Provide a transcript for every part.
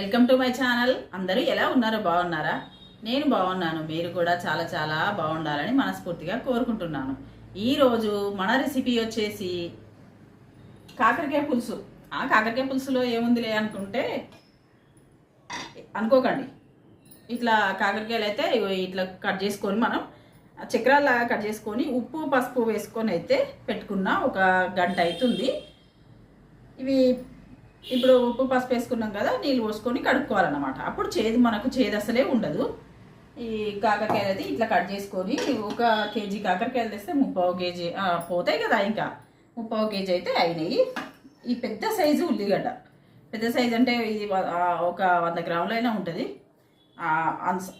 Welcome to my channel. అందరూ ఎలా ఉన్నారో? బాగున్నారా? నేను బాగున్నాను. మీరు కూడా చాలా చాలా బాగుండాలని మనస్ఫూర్తిగా కోరుకుంటున్నాను. ఈరోజు మన రెసిపీ వచ్చేసి కాకరకాయ పులుసు. ఆ కాకరకాయ పులుసులో ఏముందిలే అనుకుంటే అనుకోకండి. ఇట్లా కాకరకాయలు అయితే ఇట్లా కట్ చేసుకొని మనం చక్రాల్లాగా కట్ చేసుకొని ఉప్పు పసుపు వేసుకొని అయితే పెట్టుకున్న ఒక గంట అవుతుంది. ఇవి ఇప్పుడు ఉప్పు పసుపు వేసుకున్నాం కదా నీళ్ళు పోసుకొని కడుక్కోవాలన్నమాట. అప్పుడు చేదు మనకు చేదు అసలే ఉండదు. ఈ కాకరకాయలు అయితే ఇట్లా కట్ చేసుకొని ఒక కేజీ కాకరకాయలు తెస్తే ముప్పావు కేజీ పోతాయి కదా ఇంకా. ముప్పావు కేజీ అయితే అయినాయి. ఈ పెద్ద సైజు ఉల్లిగడ్డ. పెద్ద సైజు అంటే ఇది ఒక వంద గ్రాములైనా ఉంటుంది. ఆ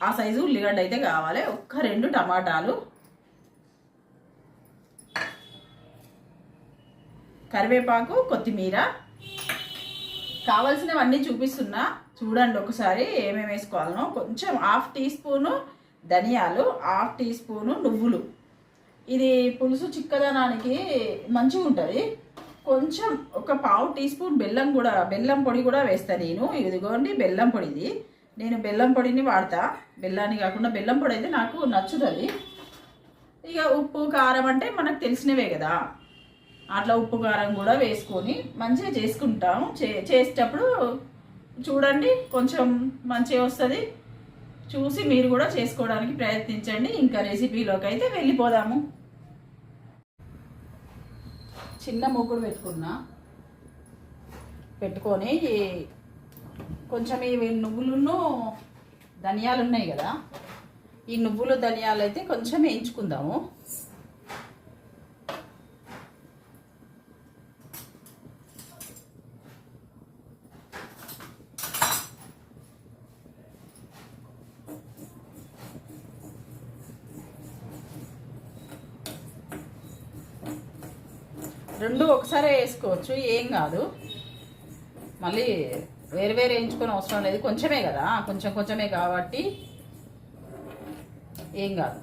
ఆ సైజు ఉల్లిగడ్డ అయితే కావాలి. ఒక్క రెండు టమాటాలు. కరివేపాకు కొత్తిమీర. కావాల్సినవన్నీ చూపిస్తున్నా. చూడండి ఒకసారి ఏమేమి వేసుకోవాలనో. కొంచెం హాఫ్ టీ స్పూను ధనియాలు హాఫ్ టీ స్పూను నువ్వులు. ఇది పులుసు చిక్కదనానికి మంచిగా ఉంటుంది. కొంచెం ఒక పావు టీ స్పూన్ బెల్లం కూడా బెల్లం పొడి కూడా వేస్తాను నేను. ఇదిగోండి బెల్లం పొడిది నేను బెల్లం పొడిని వాడతా. బెల్లాన్ని కాకుండా బెల్లం పొడి అయితే నాకు నచ్చుతుంది. ఇక ఉప్పు కారం అంటే మనకు తెలిసినవే కదా. అట్లా ఉప్పు కారం కూడా వేసుకొని మంచిగా చేసుకుంటాం చే చేసేటప్పుడు చూడండి కొంచెం మంచిగా వస్తుంది. చూసి మీరు కూడా చేసుకోవడానికి ప్రయత్నించండి. ఇంకా రెసిపీలోకి అయితే వెళ్ళిపోదాము. చిన్న మూకుడు పెట్టుకున్నా. పెట్టుకొని కొంచెం ఇవి నువ్వులను ధనియాలు ఉన్నాయి కదా. ఈ నువ్వులు ధనియాలు అయితే కొంచెం వేయించుకుందాము. రెండు ఒకసారి వేసుకోవచ్చు ఏం కాదు. మళ్ళీ వేరు వేరు వేయించుకొని అవసరం లేదు కొంచెమే కదా కొంచెం కొంచెమే కాబట్టి ఏం కాదు.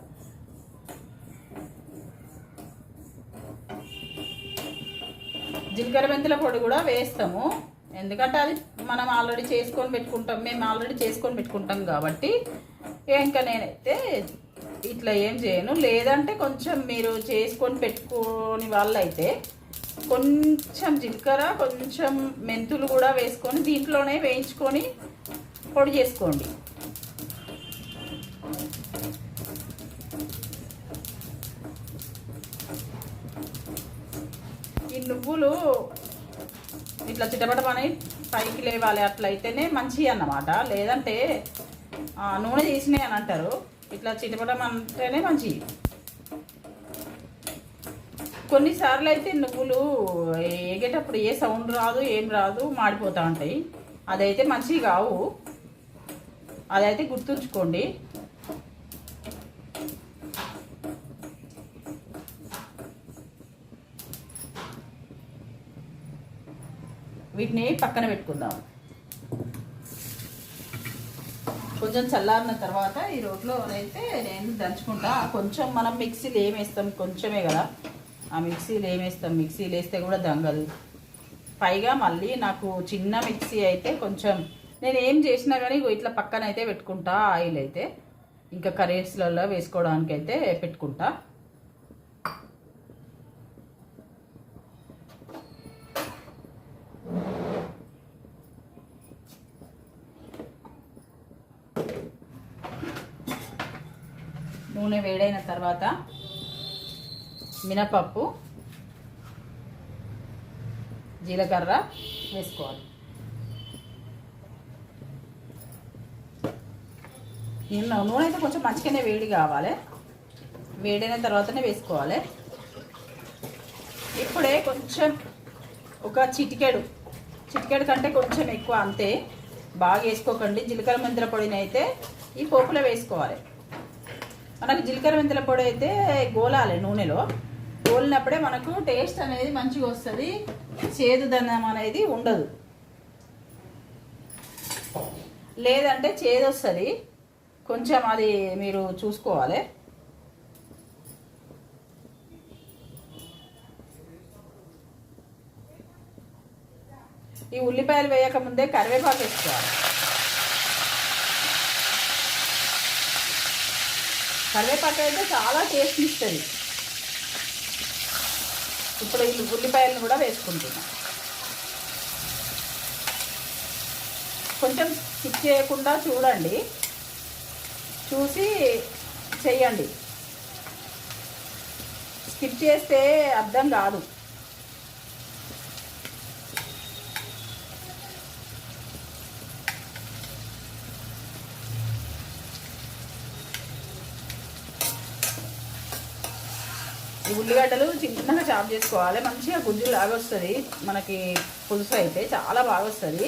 జీలకర్ర మెంతుల పొడి కూడా వేస్తాము. ఎందుకంటే అది మనం ఆల్రెడీ చేసుకొని పెట్టుకుంటాం మేము ఆల్రెడీ చేసుకొని పెట్టుకుంటాం కాబట్టి ఇంకా నేనైతే ఇట్లా ఏం చేయను. లేదంటే కొంచెం మీరు చేసుకొని పెట్టుకోని వాళ్ళైతే కొంచెం జీలకర్ర కొంచెం మెంతులు కూడా వేసుకొని దీంట్లోనే వేయించుకొని పొడి చేసుకోండి. ఈ నువ్వులు ఇట్లా చిటపటమని పైకి లేవాలి అట్లయితేనే మంచివి అన్నమాట. లేదంటే ఆ, నూనె తీసినాయి అని అంటారు. ఇట్లా చిటపటం అంటేనే మంచివి కొన్నిసార్లు అయితే నువ్వులు ఎగేటప్పుడు ఏ సౌండ్ రాదు ఏం రాదు మాడిపోతూ ఉంటాయి. అదైతే మంచివి కావు. అదైతే గుర్తుంచుకోండి. వీటిని పక్కన పెట్టుకుందాం. కొంచెం చల్లారిన తర్వాత ఈ రోట్లో అయితే నేను దంచుకుంటా. కొంచెం మనం మిక్సీలో ఏం వేస్తాం కొంచెమే కదా. ఆ మిక్సీలు ఏమేస్తాం మిక్సీలు వేస్తే కూడా దంగదు. పైగా మళ్ళీ నాకు చిన్న మిక్సీ అయితే కొంచెం నేను ఏం చేసినా కానీ ఇట్లా పక్కన అయితే పెట్టుకుంటా ఆయిల్ అయితే. ఇంకా కర్రీస్లలో వేసుకోవడానికి అయితే పెట్టుకుంటా. నూనె వేడైన తర్వాత మినపప్పు జీలకర్ర వేసుకోవాలి. నిన్న నూనె అయితే కొంచెం మంచిగానే వేడి కావాలి. వేడైన తర్వాతనే వేసుకోవాలి. ఇప్పుడే కొంచెం ఒక చిటికెడు చిటికెడు కంటే కొంచెం ఎక్కువ అంతే. బాగా వేసుకోకండి. జీలకర్ర మెంతుల పొడిని అయితే ఈ పోపులో వేసుకోవాలి. మనకు జీలకర్ర మెంతుల పొడి అయితే గోలాలి నూనెలో. గోలినప్పుడే మనకు టేస్ట్ అనేది మంచిగా వస్తుంది. చేదుదనం అనేది ఉండదు. లేదంటే చేదు వస్తుంది. కొంచెం అది మీరు చూసుకోవాలి. ఈ ఉల్లిపాయలు వేయక ముందే కరివేపాకు వేసుకోవాలి. కరివేపాకు అయితే చాలా టేస్ట్ ఇస్తుంది. ఇప్పుడు ఈ ఉల్లిపాయలను కూడా వేసుకుంటున్నాం. కొంచెం స్కిప్ చేయకుండా చూడండి. చూసి చేయండి స్కిప్ చేస్తే అర్థం కాదు. ఈ ఉల్లిగడ్డలు చిన్నగా చాప్ చేసుకోవాలి. మంచిగా గుజ్జు లాగా వస్తుంది. మనకి పులుసు అయితే చాలా బాగా వస్తుంది.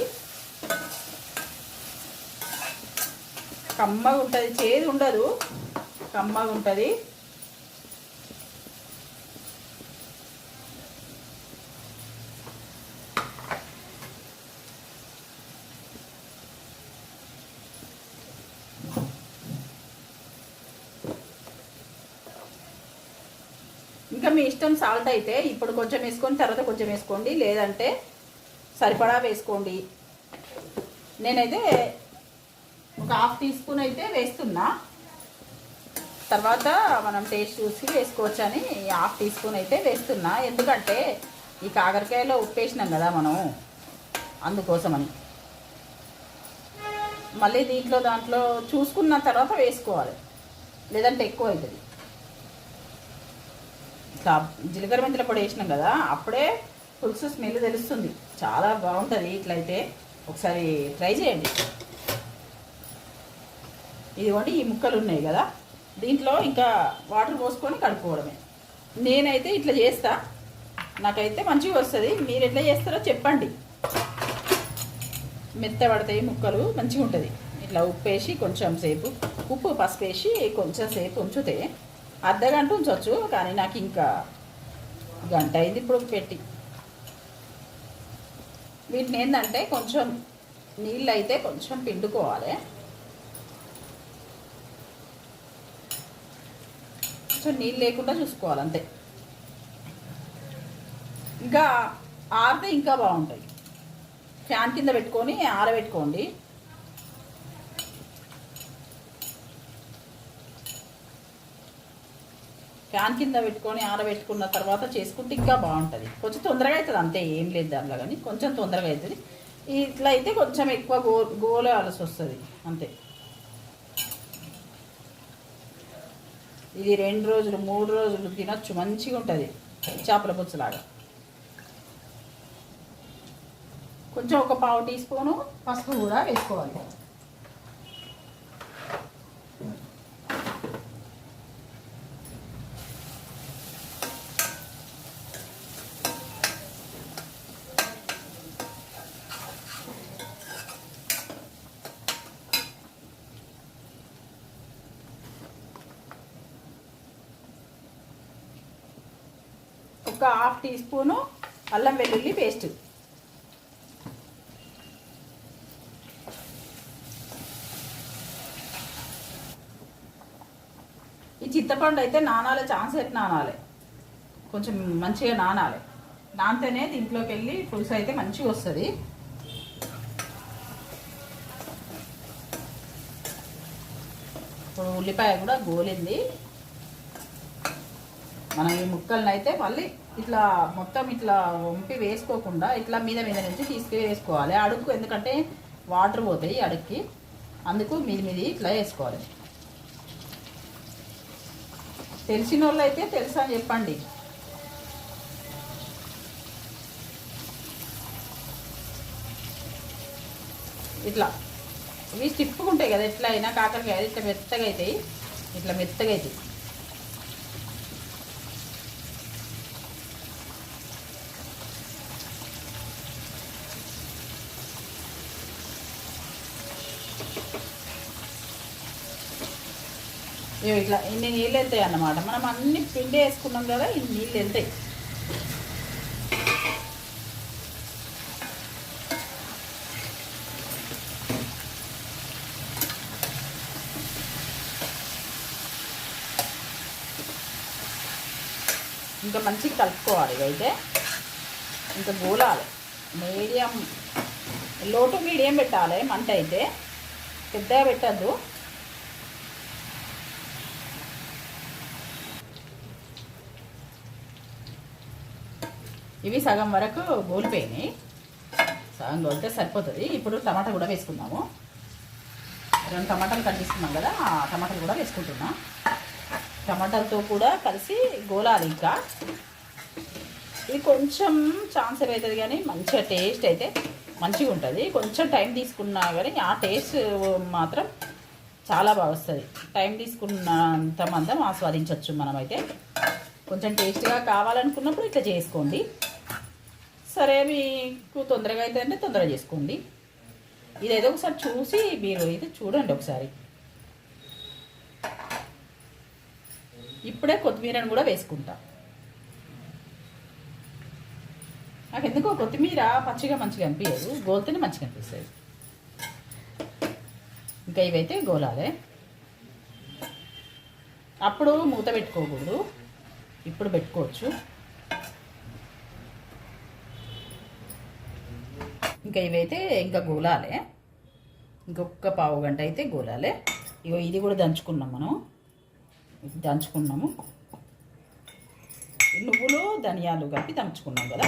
కమ్మగా ఉంటుంది. చేదు ఉండదు. కమ్మగా ఉంటుంది ఇంకా మీ ఇష్టం సాల్ట్ అయితే ఇప్పుడు కొంచెం వేసుకొని తర్వాత కొంచెం వేసుకోండి. లేదంటే సరిపడా వేసుకోండి. నేనైతే ఒక హాఫ్ టీ స్పూన్ అయితే వేస్తున్నా. తర్వాత మనం టేస్ట్ చూసి వేసుకోవచ్చు అని హాఫ్ టీ స్పూన్ అయితే వేస్తున్నా. ఎందుకంటే ఈ కాకరకాయలో ఉప్పు వేసినాం కదా మనం. అందుకోసమని. మళ్ళీ దీంట్లో దాంట్లో చూసుకున్న తర్వాత వేసుకోవాలి. లేదంటే ఎక్కువ అవుతుంది. జీలకర్ర మెంతుల పొడి వేసినాం కదా అప్పుడే పులుసు స్మెల్ తెలుస్తుంది. చాలా బాగుంటుంది ఇట్లయితే. ఒకసారి ట్రై చేయండి. ఇదిగోండి ఈ ముక్కలు ఉన్నాయి కదా. దీంట్లో ఇంకా వాటర్ పోసుకొని కడుక్కోవడమే. నేనైతే ఇట్లా చేస్తా. నాకైతే మంచిగా వస్తుంది. మీరు ఎట్లా చేస్తారో చెప్పండి. మెత్త పడతాయి ముక్కలు మంచిగా ఉంటుంది ఇట్లా ఉప్పు వేసి కొంచెం సేపు ఉప్పు పసుపు వేసి కొంచెం సేపు ఉంచితే అర్ధ గంట ఉంచవచ్చు కానీ నాకు ఇంకా గంట అయింది ఇప్పుడు పెట్టి. వీటిని ఏంటంటే కొంచెం నీళ్ళు అయితే కొంచెం పిండుకోవాలి. కొంచెం నీళ్ళు లేకుండా చూసుకోవాలి అంతే. ఇంకా ఆరితే ఇంకా బాగుంటాయి. ఫ్యాన్ కింద పెట్టుకొని ఆరబెట్టుకోండి. ఫ్యాన్ కింద పెట్టుకొని ఆరబెట్టుకున్న తర్వాత చేసుకుంటే ఇంకా బాగుంటుంది. కొంచెం తొందరగా అవుతుంది అంతే ఏం లేదు దాంట్లో కానీ. కొంచెం తొందరగా అవుతుంది ఇట్లా అయితే కొంచెం ఎక్కువ గో గోలాల్సి వస్తుంది అంతే. ఇది రెండు రోజులు మూడు రోజులు తినొచ్చు మంచిగా ఉంటుంది చేపల పుచ్చులాగా కొంచెం ఒక పావు టీ స్పూను పసుపు కూడా వేసుకోవాలి. ఒక హాఫ్ టీ స్పూను అల్లం వెల్లుల్లి పేస్ట్. ఈ చింతపండు అయితే నానాలి ఛాన్స్ అయితే నానాలి. కొంచెం మంచిగా నానాలి. నానితేనే దీంట్లోకి వెళ్ళి పులుసు అయితే మంచిగా వస్తుంది. ఇప్పుడు ఉల్లిపాయ కూడా గోలింది. మనం ఈ ముక్కలను అయితే మళ్ళీ ఇట్లా మొత్తం ఇట్లా వంపి వేసుకోకుండా ఇట్లా మీద మీద నుంచి తీసుకుని వేసుకోవాలి. అడుగు ఎందుకంటే వాటర్ పోతాయి అడుక్కి. అందుకు మీది మీది ఇట్లా వేసుకోవాలి. తెలిసిన వాళ్ళు అయితే తెలుసా అని చెప్పండి. ఇట్లా. ఇవి స్టిప్పుకుంటాయి కదా ఎట్లా అయినా కాకరకాయ ఇట్లా మెత్తగా అవుతాయి. ఇట్లా మెత్తగా అవుతాయి. ఇట్లా ఇన్ని నీళ్ళు వెళ్తాయి అన్నమాట. మనం అన్ని పిండి వేసుకున్నాం కదా ఇన్ని నీళ్ళు వెళ్తాయి ఇంకా మంచిగా కలుపుకోవాలి ఇవైతే ఇంకా గోలాలి. మీడియం లో టు మీడియం పెట్టాలి మంట అయితే. పెద్దగా పెట్టద్దు. ఇవి సగం వరకు గోలిపోయినాయి. సగం గోలితే సరిపోతుంది. ఇప్పుడు టమాటా కూడా వేసుకుందాము. రెండు టమాటాలు కట్ చేసుకున్నాం కదా ఆ టమాటాలు కూడా వేసుకుంటున్నాం. టమాటాలతో కూడా కలిసి గోలాలి ఇంకా. ఇది కొంచెం ఛాన్స్ అవుతుంది కానీ మంచిగా టేస్ట్ అయితే మంచిగా ఉంటుంది. కొంచెం టైం తీసుకున్నా కానీ ఆ టేస్ట్ మాత్రం చాలా బాగా వస్తుంది. టైం తీసుకున్నంత మందం ఆస్వాదించవచ్చు మనమైతే. కొంచెం టేస్ట్గా కావాలనుకున్నప్పుడు ఇట్లా చేసుకోండి. సరే మీకు తొందరగా అయితే అంటే తొందరగా చేసుకోండి. ఇదేదో ఒకసారి చూసి మీరు అయితే చూడండి ఒకసారి. ఇప్పుడే కొత్తిమీరను కూడా వేసుకుంటా. నాకు ఎందుకో కొత్తిమీర పచ్చిగా మంచిగా అనిపించదు. గోల్తేనే మంచిగా అనిపిస్తుంది. ఇంకా ఇవైతే గోలాలే. అప్పుడు మూత పెట్టుకోకూడదు. ఇప్పుడు పెట్టుకోవచ్చు. ఇంకా ఇవైతే ఇంకా గోలాలే. ఇంకొక పావు గంట అయితే గోలాలే. ఇగో ఇది కూడా దంచుకున్నాం మనం. దంచుకున్నాము. నువ్వులు ధనియాలు కలిపి దంచుకున్నాం కదా.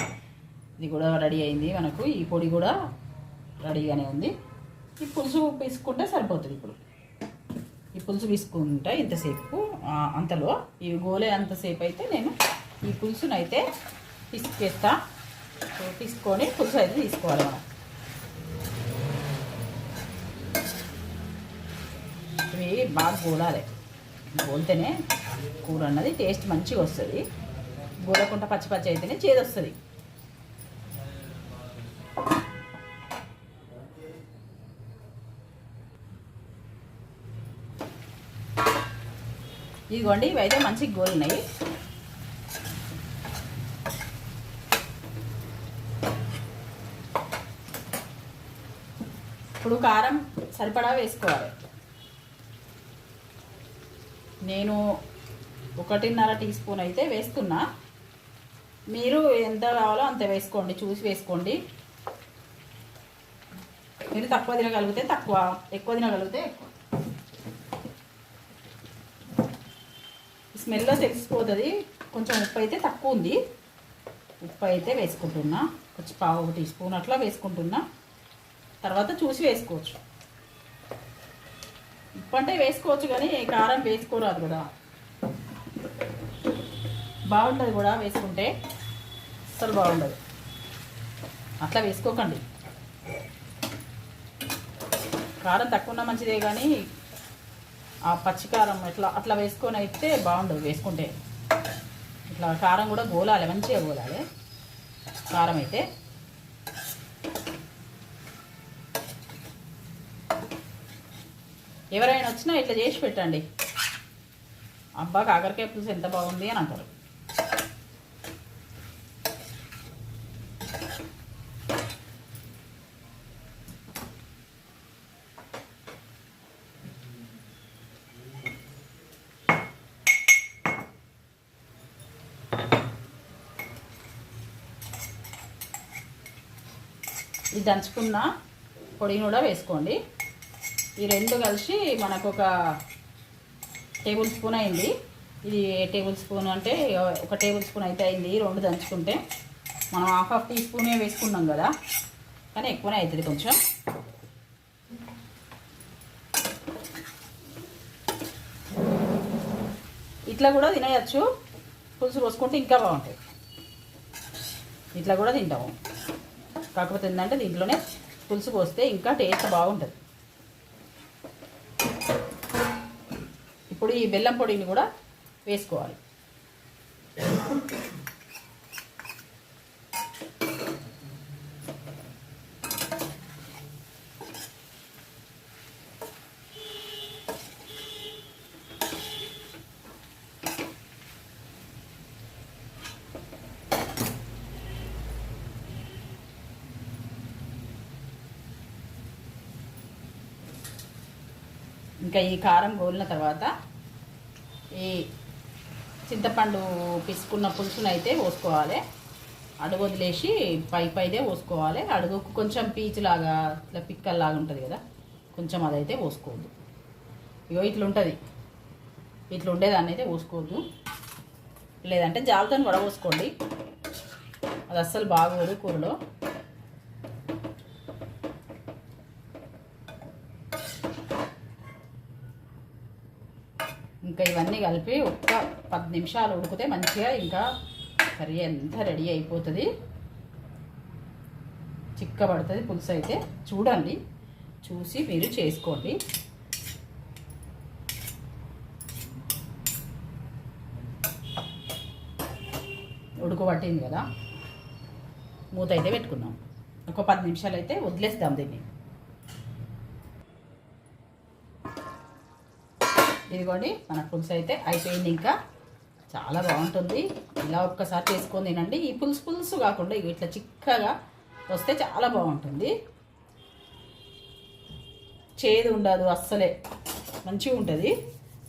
ఇది కూడా రెడీ అయింది మనకు. ఈ పొడి కూడా రెడీగానే ఉంది. ఈ పులుసు పీసుకుంటే సరిపోతుంది ఇప్పుడు. ఈ పులుసు పీసుకుంటే ఇంతసేపు అంతలో. ఈ గోలే అంతసేపు అయితే నేను ఈ పులుసునైతే పిసికేస్తా. సో తీసుకొని పులుసు అయితే తీసుకోవాలి మనం. ఇవి బాగా గోలాలి. గోలితేనే కూర అన్నది టేస్ట్ మంచిగా వస్తుంది. గోలకుండా పచ్చి పచ్చి అయితేనే చేదు వస్తుంది. ఇదిగోండి ఇవైతే మంచిగా గోలున్నాయి ఇప్పుడు కారం సరిపడా వేసుకోవాలి. నేను ఒకటిన్నర టీ స్పూన్ అయితే వేస్తున్నా. మీరు ఎంత కావాలో అంత వేసుకోండి చూసి వేసుకోండి. మీరు తక్కువ తినగలిగితే తక్కువ ఎక్కువ తినగలిగితే ఎక్కువ. స్మెల్లో తెలిసిపోతుంది. కొంచెం ఉప్పు అయితే తక్కువ ఉంది. ఉప్పు అయితే వేసుకుంటున్నా. కొంచెం పావు ఒక టీ స్పూన్ అట్లా వేసుకుంటున్నా. తర్వాత చూసి వేసుకోవచ్చు. ఉప్పు అంటే వేసుకోవచ్చు కానీ కారం వేసుకోరాదు కదా. బాగుండదు కూడా వేసుకుంటే. అసలు బాగుండదు. అట్లా వేసుకోకండి. కారం తక్కువ ఉన్న మంచిదే కానీ ఆ పచ్చికారం ఇట్లా అట్లా వేసుకొని అయితే బాగుండదు వేసుకుంటే. ఇట్లా కారం కూడా గోలాలి మంచిగా గోలాలి. కారం అయితే. ఎవరైనా వచ్చినా ఇట్లా చేసి పెట్టండి. అబ్బా కాకరకాయ పులుసు ఎంత బాగుంది అని అంటారు. ఇది దంచుకున్న పొడిని కూడా వేసుకోండి. ఈ రెండు కలిసి మనకు ఒక టేబుల్ స్పూన్ అయింది. ఇది టేబుల్ స్పూన్ అంటే ఒక టేబుల్ స్పూన్ అయితే అయింది రెండు దంచుకుంటే. మనం హాఫ్ హాఫ్ టీ స్పూనే వేసుకున్నాం కదా. కానీ ఎక్కువనే అవుతుంది కొంచెం. ఇట్లా కూడా తినేయచ్చు. పులుసు పోసుకుంటే ఇంకా బాగుంటాయి. ఇట్లా కూడా తింటాము. కాకపోతే ఏంటంటే దీంట్లోనే పులుసు పోస్తే ఇంకా టేస్ట్ బాగుంటుంది. ఇప్పుడు ఈ బెల్లం పొడిని కూడా వేసుకోవాలి. ఇంకా ఈ కారం గోలిన తర్వాత ఈ చింతపండు పిసుకున్న పులుసును అయితే పోసుకోవాలి. అడుగు వదిలేసి పై పైదే పోసుకోవాలి. అడుగుకు కొంచెం పీచులాగా ఇట్లా పిక్కల్లాగా ఉంటుంది కదా కొంచెం అదైతే పోసుకోవద్దు. ఇగో ఇట్లా ఉంటుంది ఇట్లా ఉండేదాన్ని అయితే పోసుకోవద్దు. లేదంటే జాలతో కూడా పోసుకోండి. అది అస్సలు బాగోదు కూరలో ఇంకా ఇవన్నీ కలిపి ఒక్క పది నిమిషాలు ఉడికితే మంచిగా ఇంకా కర్రీ ఎంత రెడీ అయిపోతుంది. చిక్కబడుతుంది పులుసు అయితే. చూడండి. చూసి మీరు చేసుకోండి. ఉడకబట్టింది కదా. మూత అయితే పెట్టుకున్నాం. ఒక పది నిమిషాలు అయితే వదిలేస్తాం దీన్ని. ఇదిగోండి మన పులుసు అయితే అయిపోయింది ఇంకా. చాలా బాగుంటుంది. ఇలా ఒక్కసారి చేసుకొని తినండి. ఈ పులుసు పులుసు కాకుండా ఇట్లా చిక్కగా వస్తే చాలా బాగుంటుంది. చేదు ఉండదు అస్సలే. మంచిగా ఉంటుంది.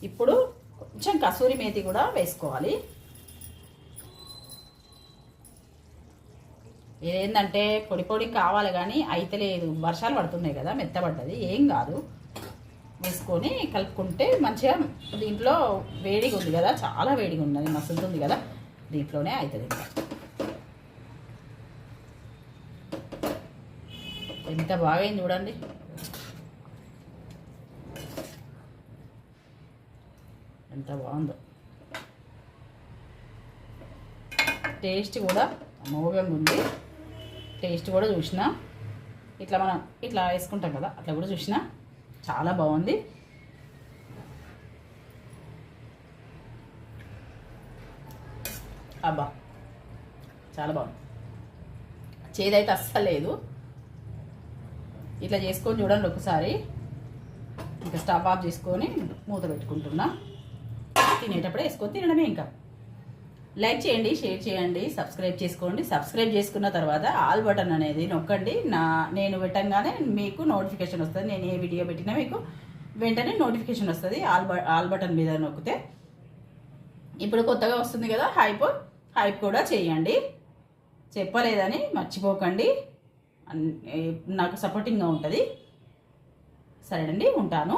ఇప్పుడు కొంచెం కసూరి మేతి కూడా వేసుకోవాలి. ఏంటంటే పొడి పొడి కావాలి కానీ అయితే లేదు వర్షాలు పడుతున్నాయి కదా మెత్తబడ్డది. ఏం కాదు. వేసుకొని కలుపుకుంటే మంచిగా దీంట్లో వేడిగా ఉంది కదా చాలా వేడిగా ఉన్నది మసులుతుంది కదా దీంట్లోనే అవుతుంది ఎంత బాగా అయింది చూడండి. ఎంత బాగుందో. టేస్ట్ కూడా అమోఘంగా ఉంది. టేస్ట్ కూడా చూసిన. ఇట్లా మనం ఇట్లా వేసుకుంటాం కదా అట్లా కూడా చూసినా. చాలా బాగుంది. అబ్బా చాలా బాగుంది. చేదైతే అస్సలు లేదు. ఇట్లా చేసుకొని చూడండి ఒకసారి. ఇంకా స్టవ్ ఆఫ్ చేసుకొని మూత పెట్టుకుంటున్నా. తినేటప్పుడే వేసుకొని తినడమే ఇంకా. లైక్ చేయండి షేర్ చేయండి సబ్స్క్రైబ్ చేసుకోండి. సబ్స్క్రైబ్ చేసుకున్న తర్వాత ఆల్ బటన్ అనేది నొక్కండి. నా నేను పెట్టంగానే మీకు నోటిఫికేషన్ వస్తుంది. నేను ఏ వీడియో పెట్టినా మీకు వెంటనే నోటిఫికేషన్ వస్తుంది ఆల్ ఆల్ బటన్ మీద నొక్కితే. ఇప్పుడు కొత్తగా వస్తుంది కదా హైప్ హైప్ కూడా చేయండి. చెప్పలేదని మర్చిపోకండి. నాకు సపోర్టింగ్గా ఉంటుంది. సరేనండి ఉంటాను.